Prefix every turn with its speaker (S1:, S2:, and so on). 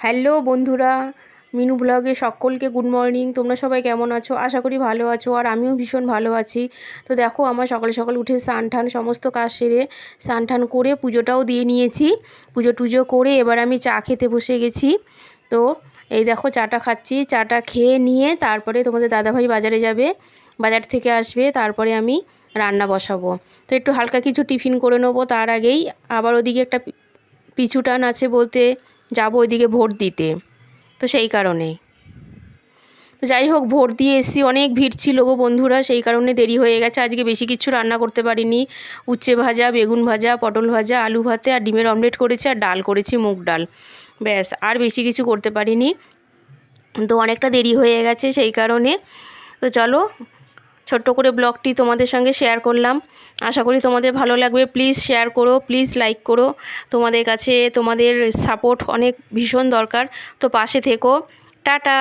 S1: Hello বন্ধুরা, মিনু ব্লগে সকলকে গুড মর্নিং। তোমরা সবাই কেমন আছো? আশা করি ভালো আছো আর আমিও ভীষণ ভালো আছি। তো দেখো, আমার সকালে সকাল উঠে স্নান সমস্ত কাজ সেরে স্নান করে পুজোটাও দিয়ে নিয়েছি। পুজো টুজো করে এবার আমি চা খেতে বসে গেছি। তো এই দেখো, চাটা খাচ্ছি। চাটা খেয়ে নিয়ে তারপরে তোমাদের দাদাভাই বাজারে যাবে। বাজার থেকে আসবে, তারপরে আমি রান্না বসাবো। তো একটু হালকা কিছু টিফিন করে নেব তার আগেই। আবার ওদিকে একটা পিছু টান আছে বলতে যাব ওইদিকে ভোট দিতে। তো সেই কারণে তো যাই হোক, ভোট দিয়ে এসছি, অনেক ভিড় ছিল গো বন্ধুরা, সেই কারণে দেরি হয়ে গেছে। আজকে বেশি কিছু রান্না করতে পারিনি। উচ্ছে ভাজা, বেগুন ভাজা, পটল ভাজা, আলু ভাতে, আর ডিমের অমলেট করেছি, আর ডাল করেছি, মুগ ডাল। ব্যাস, আর বেশি কিছু করতে পারিনি। তো অনেকটা দেরি হয়ে গেছে সেই কারণে। তো চলো ছোট্ট করে ব্লগটি তোমাদের সঙ্গে শেয়ার করলাম। আশা করি তোমাদের ভালো লাগবে। প্লিজ শেয়ার করো প্লিজ লাইক করো। তোমাদের কাছে তোমাদের সাপোর্ট অনেক ভীষণ দরকার। তো পাশে থেকো। টাটা!